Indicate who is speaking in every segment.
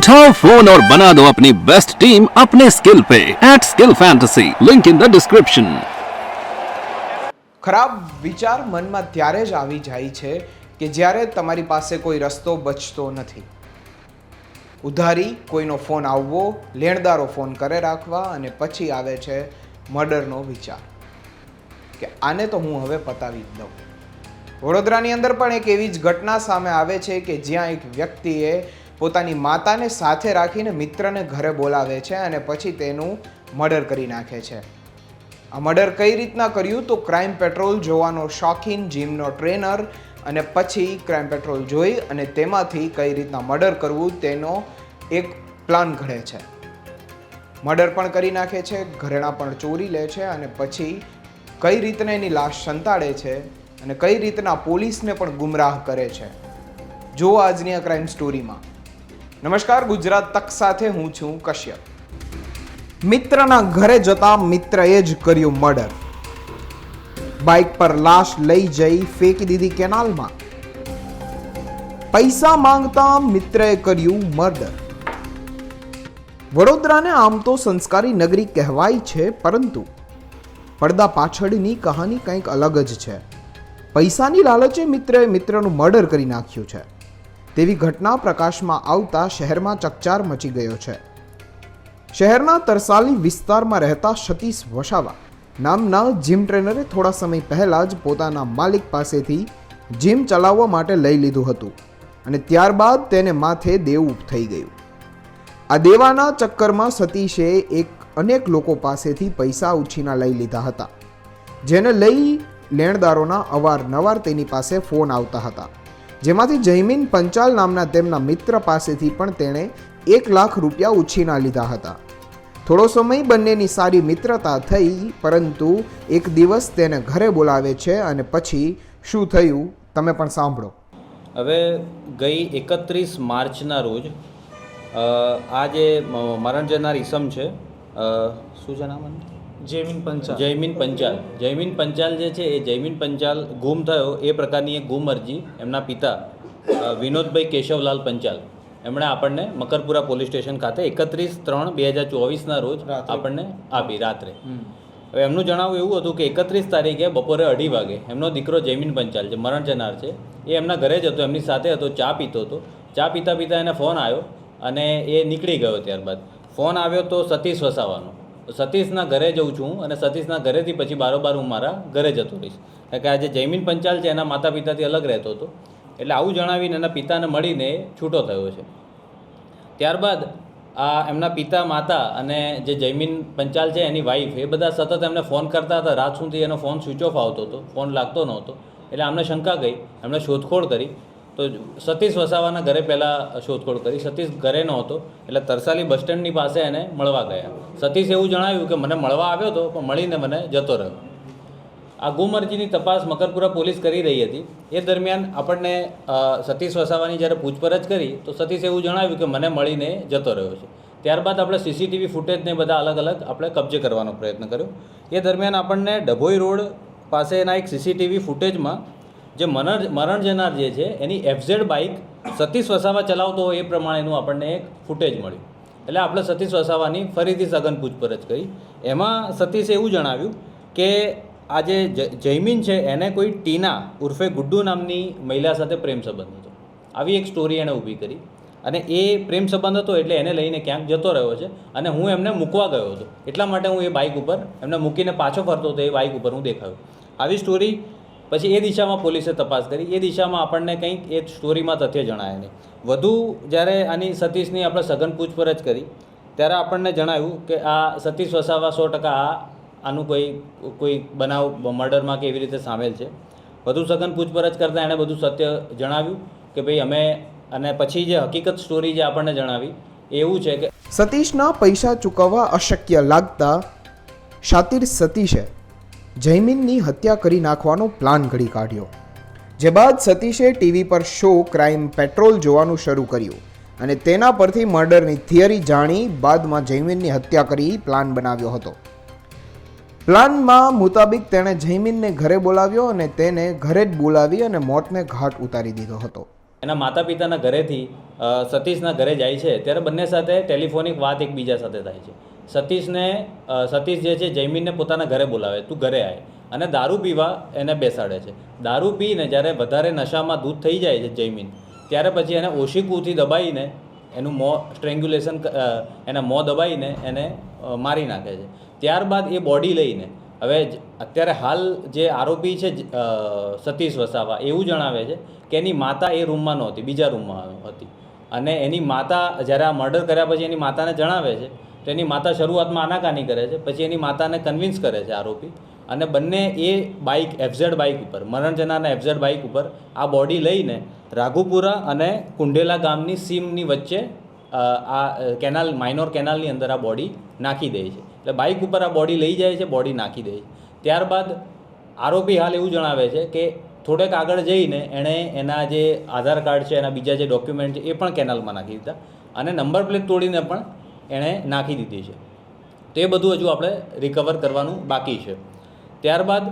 Speaker 1: उठाओ फोन और बना दो अपनी बेस्ट टीम अपने स्किल पे at skill fantasy link in the description
Speaker 2: ખરાબ વિચાર મનમાં ત્યારે જ આવી જાય છે કે જ્યારે તમારી પાસે કોઈ રસ્તો બચતો નથી ઉધારી કોઈનો ફોન આવવો લેણદારો ફોન કરે રાખવા અને પછી આવે છે મર્ડરનો વિચાર કે આને તો હું હવે પતાવી જ દઉં વડોદરાની અંદર પણ એક એવી જ ઘટના સામે આવે છે કે જ્યાં એક વ્યક્તિએ પોતાની માતાને સાથે રાખીને મિત્રને ઘરે બોલાવે છે અને પછી તેનું મર્ડર કરી નાખે છે. આ મર્ડર કઈ રીતના કર્યું? તો ક્રાઇમ પેટ્રોલ જોવાનો શોખીન જીમનો ટ્રેનર અને પછી ક્રાઇમ પેટ્રોલ જોઈ અને તેમાંથી કઈ રીતના મર્ડર કરવું તેનો એક પ્લાન ઘડે છે. મર્ડર પણ કરી નાખે છે, ઘરેણાં પણ ચોરી લે છે અને પછી કઈ રીતના એની લાશ સંતાડે છે અને કઈ રીતના પોલીસને પણ ગુમરાહ કરે છે. જુઓ આજની આ ક્રાઇમ સ્ટોરીમાં નમસ્કાર, ગુજરાત તક સાથે હું છું કશ્યપ. મિત્રના ઘરે જતા મિત્રએ જ કર્યું મર્ડર. બાઇક પર લાશ લઈ જઈ ફેંકી દીધી કેનાલમાં. પૈસા માંગતા મિત્રએ કર્યું મર્ડર. વડોદરાને આમ તો સંસ્કારી નગરી કહેવાય છે, પરંતુ પડદા પાછળની કહાની કંઈક અલગ જ છે. પૈસાની લાલચે મિત્રએ મિત્રનું મર્ડર કરી નાખ્યું છે. તેવી ઘટના પ્રકાશમાં આવતા શહેરમાં ચકચાર મચી ગયો છે. શહેરના તરસાલી વિસ્તારમાં રહેતા સતીશ વસાવા નામના જીમ ટ્રેનરે થોડા સમય પહેલાં જ પોતાના માલિક પાસેથી જીમ ચલાવવા માટે લઈ લીધું હતું અને ત્યારબાદ તેને માથે દેવું થઈ ગયું. આ દેવાના ચક્કરમાં સતીશે એક અનેક લોકો પાસેથી પૈસા ઉછીના લઈ લીધા હતા, જેને લઈ લેણદારોના અવારનવાર તેની પાસે ફોન આવતા હતા. જેમાંથી જયમીન પંચાલ નામના તેમના મિત્ર પાસેથી પણ તેણે એક લાખ રૂપિયા ઉછીના લીધા હતા. થોડો સમય બંનેની સારી મિત્રતા થઈ, પરંતુ એક દિવસ તેને ઘરે બોલાવે છે અને પછી શું થયું, તમે પણ સાંભળો.
Speaker 3: હવે ગઈ એકત્રીસ માર્ચના રોજ આ જે મરણ જનાર ઈસમ છે શું છે નામ
Speaker 4: જેમિન પંચાલ.
Speaker 3: જયમીન પંચાલ. જયમીન પંચાલ જે છે એ જયમીન પંચાલ ગુમ થયો. એ પ્રકારની એક ગુમ અરજી એમના પિતા વિનોદભાઈ કેશવલાલ પંચાલ. એમણે આપણને મકરપુરા પોલીસ સ્ટેશન ખાતે એકત્રીસ ત્રણ બે હજાર ચોવીસના રોજ આપણને આપી રાત્રે. હવે એમનું જણાવવું એવું હતું કે એકત્રીસ તારીખે બપોરે અઢી વાગે એમનો દીકરો જયમીન પંચાલ જે મરણ જનાર છે એ એમના ઘરે જ હતો એમની સાથે હતો ચા પીતો હતો. ચા પીતા પીતા એને ફોન આવ્યો અને એ નીકળી ગયો ત્યારબાદ. ફોન આવ્યો તો સતીશ વસાવાનો. સતીશના ઘરે જઉં છું અને સતીશના ઘરેથી પછી બારોબાર હું મારા ઘરે જતો રહીશ. કારણ કે આ જે જયમીન પંચાલ છે, એના માતા પિતાથી અલગ રહેતો હતો. એટલે આવું જણાવીને એના પિતાને મળીને છૂટો થયો છે. ત્યારબાદ આ એમના પિતા માતા અને જે જયમીન પંચાલ છે, એની વાઈફ એ બધા સતત એમને ફોન કરતા હતા. રાત સુધી એનો ફોન સ્વિચ ઓફ આવતો હતો ફોન લાગતો નહોતો. એટલે આમને શંકા ગઈ, એમણે શોધખોળ કરી. તો સતીશ વસાવાના ઘરે પહેલાં શોધખોળ કરી. સતીશ ઘરે નહોતો, એટલે તરસાલી બસ સ્ટેન્ડની પાસે એને મળવા ગયા. સતીશ એવું જણાવ્યું કે મને મળવા આવ્યો હતો પણ મળીને મને જતો રહ્યો. આ ગુમ અરજીની તપાસ મકરપુરા પોલીસ કરી રહી હતી. એ દરમિયાન આપણને સતીશ વસાવાની જ્યારે પૂછપરછ કરી, તો સતીશ એવું જણાવ્યું કે મને મળીને જતો રહ્યો છે. ત્યારબાદ આપણે સીસીટીવી ફૂટેજને બધા અલગ અલગ આપણે કબજે કરવાનો પ્રયત્ન કર્યો. એ દરમિયાન આપણને ડભોઈ રોડ પાસેના એક સીસીટીવી ફૂટેજમાં જે મરણ મરણ જનાર જે છે, એની એફઝેડ બાઇક સતીશ વસાવા ચલાવતો હોય એ પ્રમાણેનું આપણને એક ફૂટેજ મળ્યું. એટલે આપણે સતીશ વસાવાની ફરીથી સઘન પૂછપરછ કરી. એમાં સતીશે એવું જણાવ્યું કે આ જે જૈમીન છે, એને કોઈ ટીના ઉર્ફે ગુડ્ડુ નામની મહિલા સાથે પ્રેમ સંબંધ હતો. આવી એક સ્ટોરી એણે ઊભી કરી. અને એ પ્રેમ સંબંધ હતો એટલે એને લઈને ક્યાંક જતો રહ્યો છે અને હું એમને મૂકવા ગયો હતો. એટલા માટે હું એ બાઇક ઉપર એમને મૂકીને પાછો ફરતો હતો, એ બાઇક ઉપર હું દેખાયો. આવી સ્ટોરી પછી એ દિશામાં પોલીસે તપાસ કરી. એ દિશામાં આપણને કંઈક એ સ્ટોરીમાં તથ્ય જણાય નહીં. વધુ જ્યારે આની સતીશની આપણે સઘન પૂછપરછ કરી, ત્યારે આપણને જણાવ્યું કે આ સતીશ વસાવા સો ટકા આ, આનું કોઈ કોઈ બનાવ મર્ડરમાં કે એવી રીતે સામેલ છે. વધુ સઘન પૂછપરછ કરતાં એણે બધું સત્ય જણાવ્યું કે ભાઈ અમે, અને પછી જે હકીકત સ્ટોરી જે આપણને જણાવી, એવું છે કે
Speaker 2: સતીશના પૈસા ચૂકવવા અશક્ય લાગતા શાતિર સતીશે જયમીનની હત્યા કરી નાખવાનો પ્લાન ઘડી કાઢ્યો. જે બાદ સતીશે ટીવી પર શો ક્રાઇમ પેટ્રોલ જોવાનું શરૂ કર્યું અને તેના પરથી મર્ડરની થિયરી જાણી બાદમાં જયમીનની હત્યા કરી પ્લાન બનાવ્યો હતો. પ્લાનમાં મુતાબિક તેણે જયમીનને ઘરે બોલાવ્યો અને તેને ઘરે જ બોલાવી અને મોતને ઘાટ ઉતારી દીધો હતો.
Speaker 3: એના માતા પિતાના ઘરેથી સતીશના ઘરે જાય છે, ત્યારે બંને સાથે ટેલિફોનિક વાત એકબીજા સાથે થાય છે. સતીશને સતીશ જે છે, જયમીનને પોતાના ઘરે બોલાવે, તું ઘરે આય. અને દારૂ પીવા એને બેસાડે છે. દારૂ પીને જ્યારે વધારે નશામાં દૂધ થઈ જાય છે જયમીન, ત્યારે પછી એને ઓશિકુથી દબાઈને એનું મો સ્ટ્રેંગ્યુલેશન એના મોં દબાઈને એને મારી નાખે છે. ત્યારબાદ એ બોડી લઈને, હવે અત્યારે હાલ જે આરોપી છે સતીશ વસાવા, એવું જણાવે છે કે એની માતા એ રૂમમાં નહોતી, બીજા રૂમમાં હતી. અને એની માતા જ્યારે આ મર્ડર કર્યા પછી એની માતાને જણાવે છે તો એની માતા શરૂઆતમાં આનાકાની કરે છે, પછી એની માતાને કન્વિન્સ કરે છે આરોપી. અને બંને એ બાઇક એફઝેડ બાઇક ઉપર, મરણ જનારના એફઝેડ બાઇક ઉપર આ બોડી લઈને રાઘુપુરા અને કુંડેલા ગામની સીમની વચ્ચે આ કેનાલ માઇનોર કેનાલની અંદર આ બોડી નાખી દે છે. એટલે બાઇક ઉપર આ બોડી લઈ જાય છે બોડી નાખી દે છે. ત્યારબાદ આરોપી હાલ એવું જણાવે છે કે થોડેક આગળ જઈને એણે એના જે આધાર કાર્ડ છે, એના બીજા જે ડોક્યુમેન્ટ છે, એ પણ કેનાલમાં નાખી દીધા. અને નંબર પ્લેટ તોડીને પણ એણે નાખી દીધી છે. તો એ બધું હજુ આપણે રિકવર કરવાનું બાકી છે. ત્યારબાદ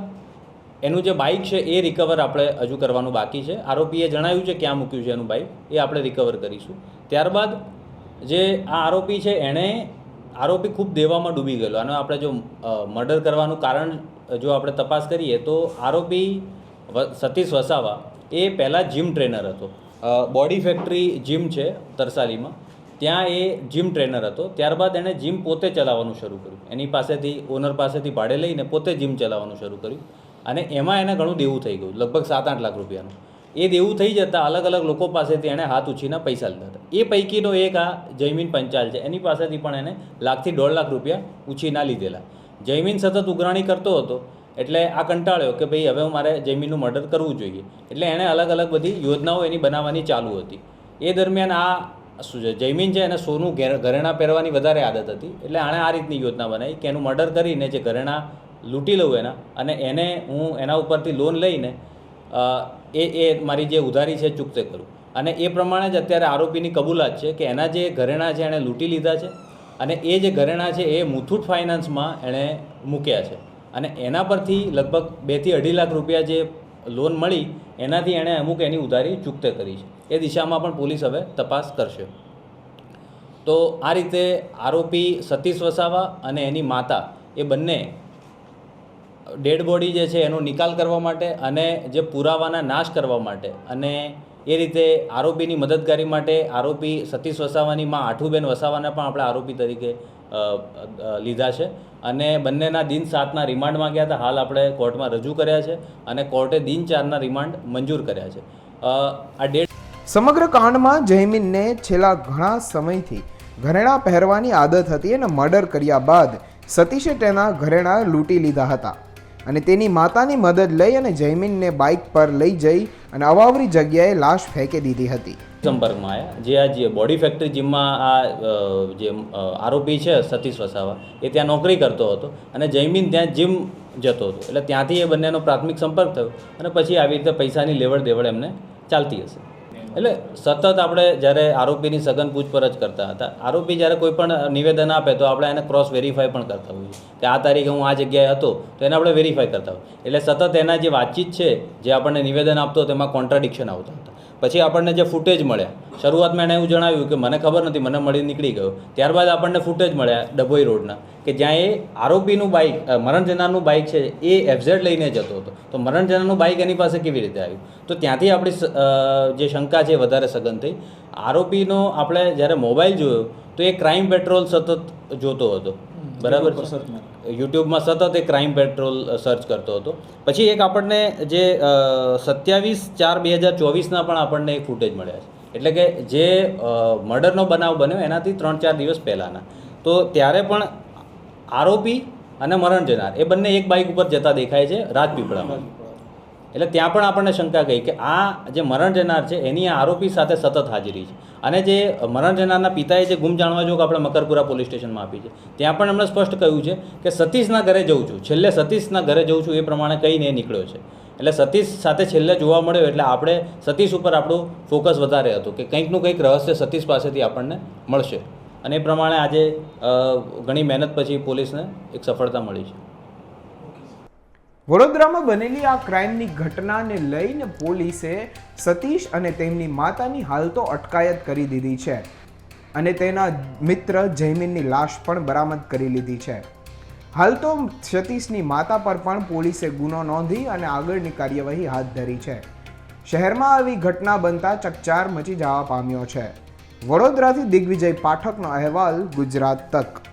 Speaker 3: એનું જે બાઇક છે એ રિકવર આપણે હજુ કરવાનું બાકી છે. આરોપીએ જણાવ્યું છે ક્યાં મૂક્યું છે એનું બાઇક એ આપણે રિકવર કરીશું. ત્યારબાદ જે આ આરોપી છે એણે આરોપી ખૂબ દેવામાં ડૂબી ગયેલો. અને આપણે જો મર્ડર કરવાનું કારણ જો આપણે તપાસ કરીએ તો આરોપી સતીશ વસાવા એ પહેલાં જીમ ટ્રેનર હતો. બોડી ફેક્ટરી જીમ છે તરસાલીમાં. ત્યાં એ જીમ ટ્રેનર હતો. ત્યારબાદ એણે જીમ પોતે ચલાવવાનું શરૂ કર્યું. એની પાસેથી ઓનર પાસેથી ભાડે લઈને પોતે જીમ ચલાવવાનું શરૂ કર્યું. અને એમાં એને ઘણું દેવું થઈ ગયું, લગભગ સાત આઠ લાખ રૂપિયાનું. એ દેવું થઈ જતાં અલગ અલગ લોકો પાસેથી એણે હાથ ઉછીના પૈસા લીધા હતા. એ પૈકીનો એક આ જયમીન પંચાલ છે. એની પાસેથી પણ એને લાખથી દોઢ લાખ રૂપિયા ઉછીના લીધેલા. જયમીન સતત ઉઘરાણી કરતો હતો, એટલે આ કંટાળ્યો કે ભાઈ હવે મારે જમીનનું મર્ડર કરવું જોઈએ. એટલે એણે અલગ અલગ બધી યોજનાઓ એની બનાવવાની ચાલુ હતી. એ દરમિયાન આ જયમીન છે એને સોનું ઘેર- ઘરેણાં પહેરવાની વધારે આદત હતી. એટલે આણે આ રીતની યોજના બનાવી કે એનું મર્ડર કરીને જે ઘરેણાં લૂંટી લઉં એના અને એને હું એના ઉપરથી લોન લઈને એ એ મારી જે ઉધારી છે ચૂકતે કરું. અને એ પ્રમાણે જ અત્યારે આરોપીની કબૂલાત છે કે એના જે ઘરેણાં છે એણે લૂંટી લીધા છે અને એ જે ઘરેણાં છે એ મુથુટ ફાઇનાન્સમાં એણે મૂક્યા છે. અને એના પરથી લગભગ બેથી અઢી લાખ રૂપિયા જે લોન મળી, એનાથી એણે અમુક એની ઉધારી ચૂકતે કરી છે. એ દિશામાં પણ પોલીસ હવે તપાસ કરશે. તો આ રીતે આરોપી સતીશ વસાવા અને એની માતા, એ બંને ડેડ બોડી જે છે એનો નિકાલ કરવા માટે અને જે પુરાવાના નાશ કરવા માટે અને એ રીતે આરોપીની મદદગારી માટે આરોપી સતીશ વસાવાની માં આઠુબેન વસાવાને પણ આપણે આરોપી તરીકે લીધા છે. અને બંનેના દિન સાતના રિમાન્ડમાં ગયા હતા. હાલ આપણે કોર્ટમાં રજૂ કર્યા છે અને કોર્ટે દિન ચારના રિમાન્ડ મંજૂર કર્યા છે. આ ડેટ
Speaker 2: સમગ્ર કાંડમાં જયમીનને છેલ્લા ઘણા સમયથી ઘરેણાં પહેરવાની આદત હતી અને મર્ડર કર્યા બાદ સતીશે તેના ઘરેણાં લૂંટી લીધા હતા. અને તેની માતાની મદદ લઈ અને જયમીનને બાઇક પર લઈ જઈ અને અવાવરી જગ્યાએ લાશ ફેંકી દીધી હતી.
Speaker 3: સંપર્કમાં આવ્યા. જે આ જે બોડી ફેક્ટરી જીમમાં આ જે આરોપી છે સતીશ વસાવા, એ ત્યાં નોકરી કરતો હતો અને જયમીન ત્યાં જીમ જતો હતો. એટલે ત્યાંથી એ બંનેનો પ્રાથમિક સંપર્ક થયો અને પછી આવી રીતે પૈસાની લેવડ દેવડ એમને ચાલતી હશે. એટલે સતત આપણે જ્યારે આરોપીની સઘન પૂછપરછ કરતા હતા, આરોપી જ્યારે કોઈ પણ નિવેદન આપે તો આપણે એને ક્રોસ વેરીફાઈ પણ કરતા હોઈએ કે આ તારીખે હું આ જગ્યાએ હતો તો એને આપણે વેરીફાઈ કરતા હોઈએ એટલે સતત એના જે વાતચીત છે, જે આપણને નિવેદન આપતો તેમાં કોન્ટ્રાડિક્શન આવતા હતા. પછી આપણને જે ફૂટેજ મળ્યા શરૂઆતમાં એણે એવું જણાવ્યું કે મને ખબર નથી મને મળી નીકળી ગયો. ત્યારબાદ આપણને ફૂટેજ મળ્યા ડભોઈ રોડના કે જ્યાં એ આરોપીનું બાઇક મરણ જનારનું બાઇક છે એ એફઝેડ લઈને જતો હતો. તો મરણ જનારનું બાઇક એની પાસે કેવી રીતે આવ્યું? તો ત્યાંથી આપણી જે શંકા છે વધારે સઘન થઈ. આરોપીનો આપણે જ્યારે મોબાઈલ જોયો તો એ ક્રાઇમ પેટ્રોલ સતત જોતો હતો. બરાબર છે? યુટ્યુબમાં સતત એ ક્રાઇમ પેટ્રોલ સર્ચ કરતો હતો. પછી એક આપણને જે સત્યાવીસ ચાર બે હજાર ચોવીસના પણ આપણને એક ફૂટેજ મળ્યા છે. એટલે કે જે મર્ડરનો બનાવ બન્યો એનાથી ત્રણ ચાર દિવસ પહેલાંના. તો ત્યારે પણ આરોપી અને મરણ જનાર એ બંને એક બાઇક ઉપર જતા દેખાય છે રાજપીપળામાં. એટલે ત્યાં પણ આપણને શંકા ગઈ કે આ જે મરણ જનાર છે, એની આ આરોપી સાથે સતત હાજરી છે. અને જે મરણ જનારના પિતાએ જે ગુમ જાણવા જોગ આપણે મકરપુરા પોલીસ સ્ટેશનમાં આપી છે, ત્યાં પણ એમણે સ્પષ્ટ કહ્યું છે કે સતીશના ઘરે જઉં છું. છેલ્લે સતીશના ઘરે જઉં છું એ પ્રમાણે કહીને નીકળ્યો છે. એટલે સતીશ સાથે છેલ્લે જોવા મળ્યો એટલે આપણે સતીશ ઉપર આપણું ફોકસ વધારે હતું કે કંઈકનું કંઈક રહસ્ય સતીશ પાસેથી આપણને મળશે. અને એ પ્રમાણે આજે ઘણી મહેનત પછી પોલીસને એક સફળતા મળી છે.
Speaker 2: વડોદરામાં બનેલી આ ક્રાઇમની ઘટનાને લઈને પોલીસે સતીશ અને તેમની માતાની હાલ તો અટકાયત કરી દીધી છે. અને તેના મિત્ર જયમીનની લાશ પણ બરામદ કરી લીધી છે. હાલ તો સતીશની માતા પર પણ પોલીસે ગુનો નોંધી અને આગળની કાર્યવાહી હાથ ધરી છે. શહેરમાં આવી ઘટના બનતા ચકચાર મચી જવા પામ્યો છે. વડોદરાથી દિગ્વિજય પાઠકનો અહેવાલ ગુજરાત તક.